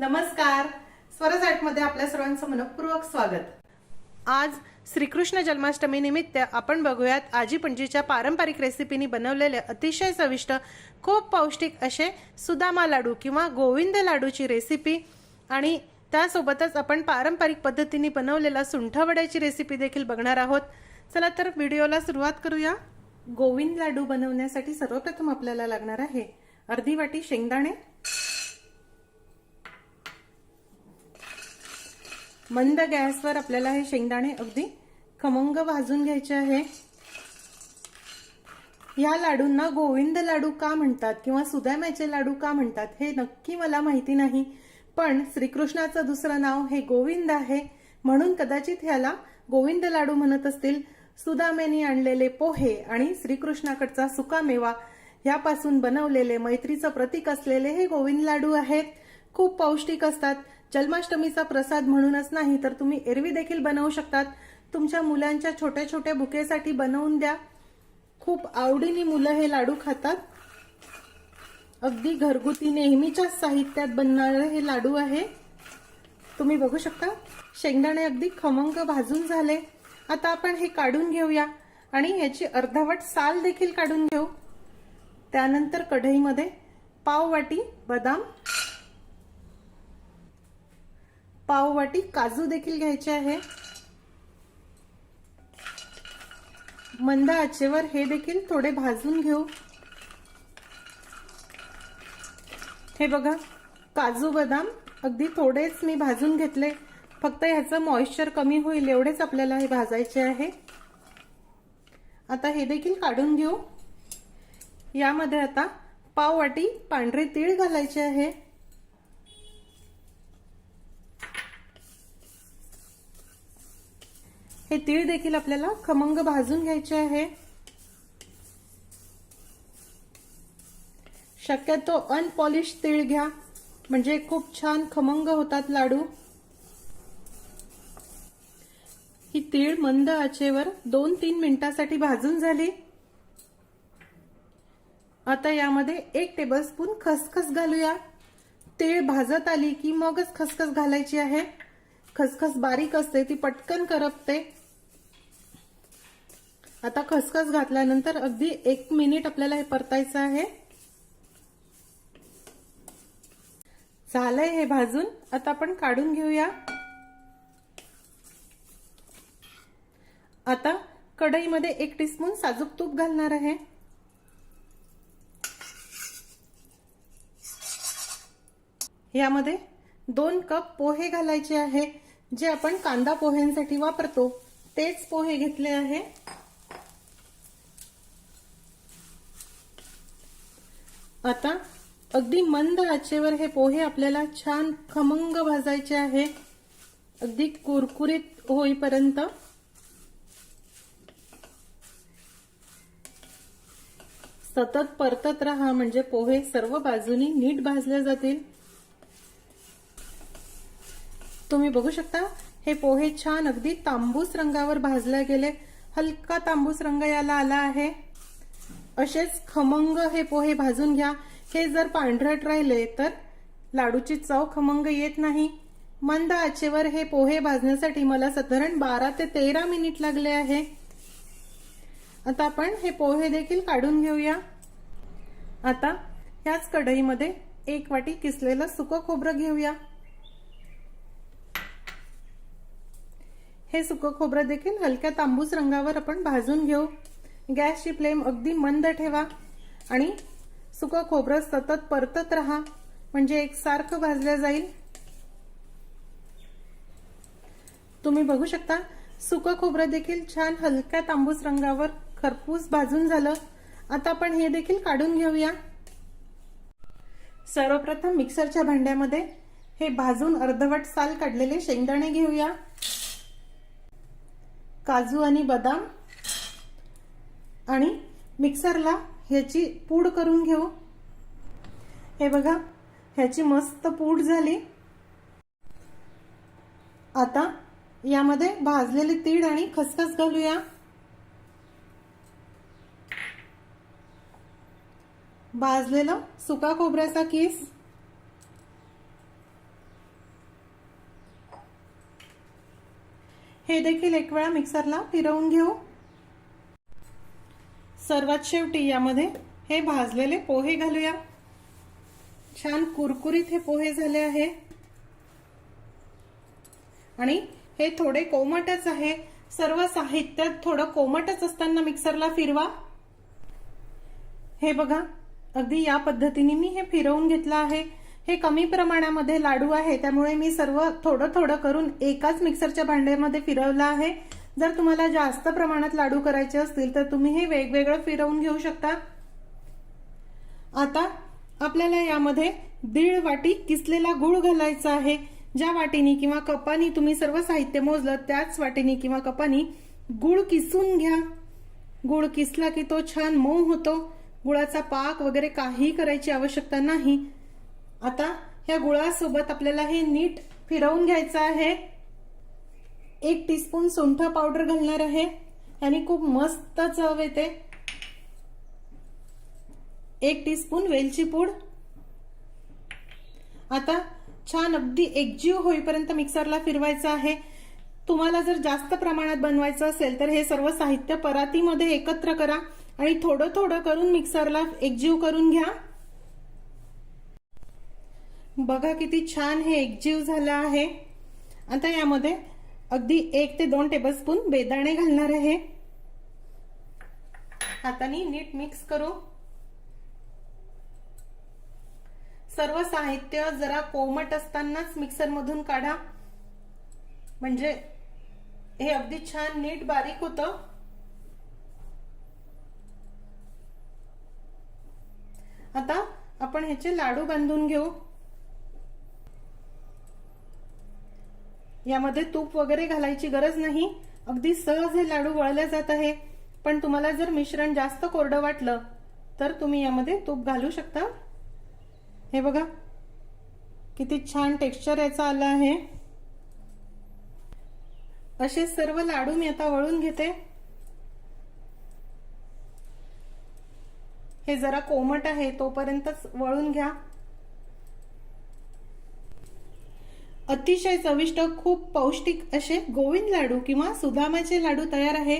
नमस्कार. स्वरसाठमध्ये आपल्या सर्वांचं मनपूर्वक स्वागत. आज श्रीकृष्ण जन्माष्टमी निमित्त आपण बघूयात आजी पणजीच्या पारंपरिक रेसिपीनी बनवलेले अतिशय चविष्ट खूप पौष्टिक असे सुदामा लाडू किंवा गोविंद लाडूची रेसिपी आणि त्यासोबतच आपण पारंपरिक पद्धतीने बनवलेला सुंठवड्याची रेसिपी देखील बघणार आहोत. चला तर व्हिडिओला सुरुवात करूया. गोविंद लाडू बनवण्यासाठी सर्वप्रथम आपल्याला लागणार आहे अर्धी वाटी शेंगदाणे मंद गॅसवर आपल्याला हे शेंगदाणे अगदी खमंग भाजून घ्यायचे आहे. या लाडूंना गोविंद लाडू का म्हणतात किंवा सुदाम्याचे लाडू का म्हणतात हे नक्की मला माहिती नाही. पण श्रीकृष्णाचं दुसरं नाव हे गोविंद आहे. म्हणून कदाचित ह्याला गोविंद लाडू म्हणत असतील. सुदामेनी आणलेले पोहे आणि श्रीकृष्णाकडचा सुकामेवा यापासून बनवलेले मैत्रीचं प्रतीक असलेले हे गोविंद लाडू आहेत. खूप पौष्टिक असतात. जन्माष्टमीचा प्रसाद म्हणूनच नाही तर तुम्ही एरवी देखील बनवू शकतात. तुमच्या मुलांच्या छोट्या छोट्या बुकेसाठी बनवून द्या. खूप आवडीने मुलं हे लाडू खातात. अगदी घरगुती नेहमीच्या साहित्यात बनणारे हे लाडू आहे. तुम्ही बघू शकता शेंगदाणे अगदी खमंग भाजून झाले. आता आपण हे काढून घेऊया आणि ह्याची अर्धवट साल देखील काढून घेऊ. त्यानंतर कढईमध्ये पाव वाटी बदाम पाववाटी काजू देखील घ्यायचे आहे. मंद आचेवर हे देखील थोडे भाजून घेऊ. हे बघा काजू बदाम अगदी थोडेच मी भाजून घेतले. फक्त ह्याचं मॉइश्चर कमी होईल एवढेच आपल्याला हे भाजायचे आहे. आता हे देखील काढून घेऊ. यामध्ये आता पाव वाटी पांढरे तीळ घालायचे आहे. हे तीळ देखील आपल्याला खमंग भाजून घ्यायचे आहे. शक्यतो अनपॉलिश तीळ घ्या. म्हणजे खूप छान खमंग होतात लाडू. ही तीळ मंद आचेवर दोन तीन मिनिटासाठी भाजून झाली. आता यामध्ये एक टेबलस्पून खसखस घालूया. तीळ भाजत आली की मगच खसखस घालायची आहे. खसखस बारीक असते ती पटकन करपते. आता खसखस घातल्यानंतर अगदी एक मिनिट आपल्याला हे परतायचं आहे. झालंय हे भाजून. आता आपण काढून घेऊया. आता कढईमध्ये एक टीस्पून साजूक तूप घालणार आहे. यामध्ये दोन कप पोहे घालायचे आहे जे आपण कांदा पोह्यांसाठी वापरतो. तेच पोहे घेतले आहे. आता अगदी मंद आचेवर हे पोहे आपल्याला छान खमंग भाजायचे आहे. अगदी कुरकुरीत होईपर्यंत. सतत परतत राहा म्हणजे पोहे सर्व बाजूनी नीट भाजले जातील. तुम्ही बघू शकता हे पोहे छान अगदी तांबूस रंगावर भाजले गेले. हलका तांबूस रंग याला आला आहे. असेच खमंग हे पोहे भाजून घ्या. हे जर पांढरट राहिले तर लाडूची चव खमंग येत नाही. मंद आचेवर हे पोहे भाजण्यासाठी मला साधारण बारा ते तेरा मिनिट लागले आहे. आता आपण हे पोहे देखील काढून घेऊया. आता याच कढईमध्ये एक वाटी किसलेलं सुकं खोबरं घेऊया. हे सुकं खोबरं देखील हलक्या तांबूस रंगावर आपण भाजून घेऊ. गॅसची फ्लेम अगदी मंद ठेवा आणि सुकं खोबरं सतत परतत राहा. म्हणजे एक सारखं भाजलं जाईल. तुम्ही बघू शकता सुकं खोबरं देखील छान हलक्या तांबूस रंगावर खरपूस भाजून झालं. आता आपण हे देखील काढून घेऊया. सर्वप्रथम मिक्सरच्या भांड्यामध्ये हे भाजून अर्धवट साल काढलेले शेंगदाणे घेऊया. काजू आणि बदाम आणि मिक्सरला ह्याची पूड करून घेऊ. हे बघा ह्याची मस्त पूड झाली. आता यामध्ये भाजलेले तीळ आणि खसखस घालूया. भाजलेलं सुका खोबऱ्याचा किस. हे देखील एक वेळा मिक्सरला फिरवून घेऊ. सर्वात शेवटी यामध्ये हे भाजलेले पोहे घालूया. छान कुरकुरीत हे पोहे झाले आहे. आणि हे थोडे कोमटच आहे. सर्व साहित्यात थोडं कोमटच असताना मिक्सरला फिरवा. हे बघा अगदी या पद्धतीने मी हे फिरवून घेतलं आहे. हे कमी प्रमाणामध्ये लाडू आहे त्यामुळे मी सर्व थोडं थोडं करून एकाच मिक्सरच्या भांड्यामध्ये फिरवलं आहे. जर तुम्हाला जास्त प्रमाणात लाडू करायचे असतील तर तुम्ही हे वेगवेगळं फिरवून घेऊ शकता. आता आपल्याला यामध्ये दीड वाटी किसलेला गुळ घालायचा आहे. ज्या वाटीनी किंवा कपानी तुम्ही सर्व साहित्य मोजलं त्याच वाटीनी किंवा कपानी गुळ किसून घ्या. गुळ किसला की तो छान मऊ होतो. गुळाचा पाक वगैरे काही करायची आवश्यकता नाही. आता ह्या गुळासोबत आपल्याला हे नीट फिरवून घ्यायचं आहे. एक टीस्पून सुंठ पावडर घालणार आहे. आणि खूप मस्त चव येते. एक टीस्पून वेलची पूड. आता छान अगदी एकजीव होईपर्यंत मिक्सरला फिरवायचं आहे. तुम्हाला जर जास्त प्रमाणात बनवायचं असेल तर हे सर्व साहित्य परातीमध्ये एकत्र करा आणि थोडं थोडं करून मिक्सरला एकजीव करून घ्या. बघा किती छान हे एकजीव झालं आहे. आता यामध्ये अगदी एक ते दोन टेबलस्पून बेदाणे घालणार आहे. हाताने नीट मिक्स करू. सर्व साहित्य जरा कोमट असतानाच मिक्सरमधून काढा. म्हणजे हे अगदी छान नीट बारीक होतं. आता आपण ह्याचे लाडू बांधून घेऊ. यामध्ये तूप वगैरे घालायची गरज नाही. अगदी सहज हे लाडू वळले जात आहे. पण तुम्हाला जर मिश्रण जास्त कोरडं वाटलं तर तुम्ही यामध्ये तूप घालू शकता. हे बघा. किती छान टेक्स्चर याचा आलं आहे. असे सर्व लाडू मी आता वळून घेते. हे जरा कोमट आहे तोपर्यंतच वळून घ्या. अतिशय चविष्ट खूप पौष्टिक असे गोविंद लाडू किंवा सुदामाचे लाडू तयार आहे.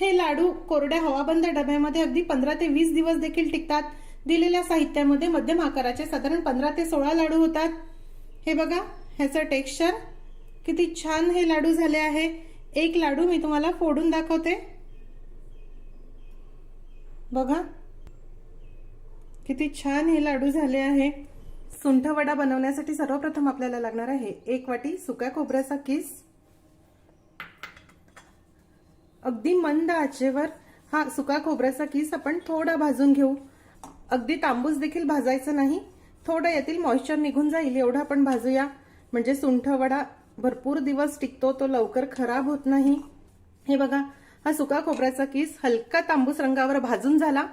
हे लाडू कोरड्या हवाबंद डब्यामध्ये अगदी पंधरा ते वीस दिवस देखील टिकतात. दिलेल्या साहित्यामध्ये मध्यम आकाराचे साधारण पंधरा ते सोळा लाडू होतात. हे बघा ह्याचं टेक्स्चर. किती छान हे लाडू झाले आहे. एक लाडू मी तुम्हाला फोडून दाखवते. बघा. किती छान हे लाडू झाले आहे. सुंठ वडा बनवण्यासाठी सर्वप्रथम आपल्याला लागणार आहे एक वाटी सुक्या खोबऱ्याचा किस. अगदी मंद आचेवर हा सुका खोबऱ्याचा किस आपण थोडा भाजून घेऊ. अगदी तांबूस देखील भाजायचं नाही. थोडं यातील मॉइश्चर निघून जाईल एवढं आपण भाजूया. म्हणजे सुंठ वडा भरपूर दिवस टिकतो तो लवकर खराब होत नाही. हे बघा हा सुका खोबऱ्याचा किस हलका तांबूस रंगावर भाजून झाला.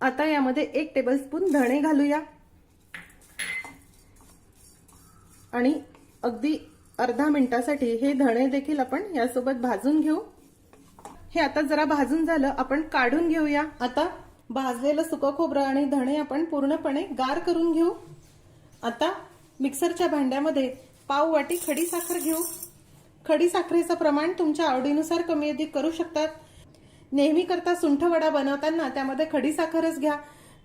आता यामध्ये एक टेबलस्पून धणे घालूया. आणि अगदी अर्धा मिनिटासाठी हे धणे देखील आपण यासोबत भाजून घेऊ. हे आता जरा भाजून झालं आपण काढून घेऊया. आता भाजलेलं सुकं खोबरं आणि धणे आपण पूर्णपणे गार करून घेऊ. आता मिक्सरच्या भांड्यामध्ये पाव वाटी खडी साखर घेऊ. खडी साखरेचं प्रमाण तुमच्या आवडीनुसार कमी अधिक करू शकतात. नेहमीकरता सुंठवडा सुंठ वडा बनवताना त्यामध्ये खडी साखरच घ्या.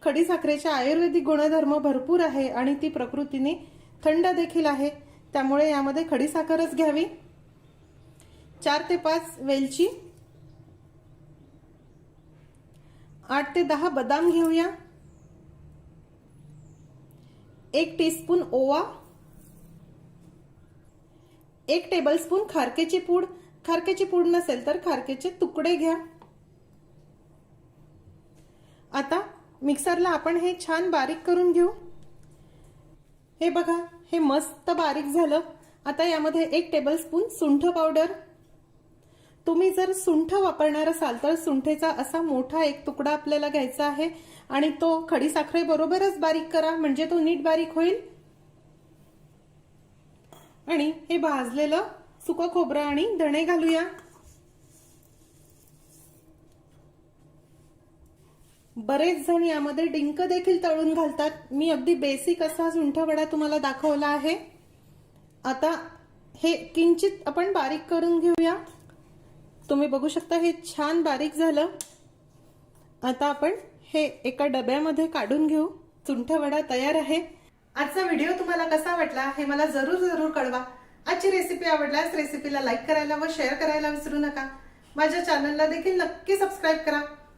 खडी साखरेचे आयुर्वेदिक गुणधर्म भरपूर आहे आणि ती प्रकृतीने थंड देखील आहे. त्यामुळे यामध्ये खडी साखरच घ्यावी. चार ते पाच वेलची. आठ ते दहा बदाम घेऊया. एक टीस्पून ओवा. एक टेबलस्पून खारकेची पूड. खारकेची पूड नसेल तर खारकेचे तुकडे घ्या. आता मिक्सरला आपण हे छान बारीक करून घेऊ. हे बघा हे मस्त बारीक झालं. आता यामध्ये एक टेबलस्पून सुंठ पावडर तुम्ही जर सुंठ वापरणार असाल तर सुंठेचा असा मोठा एक तुकडा आपल्याला घ्यायचा आहे आणि तो खडी बरोबरच बारीक करा म्हणजे तो नीट बारीक होईल. आणि हे भाजलेलं सुकं खोबरं आणि धणे घालूया. बरेच जण यामध्ये डिंक देखील तळून घालतात. मी अगदी बेसिक असा सुंठवडा तुम्हाला दाखवला आहे. आता हे किंचित आपण बारीक करून घेऊया. तुम्ही बघू शकता हे छान बारीक झालं. आता आपण हे एका डब्यामध्ये काढून घेऊ. चुंठवडा तयार आहे. आजचा व्हिडिओ तुम्हाला कसा वाटला हे मला जरूर जरूर कळवा. आजची रेसिपी आवडल्यास रेसिपीला लाईक करायला व शेअर करायला विसरू नका. माझ्या चॅनलला देखील नक्की सबस्क्राईब करा.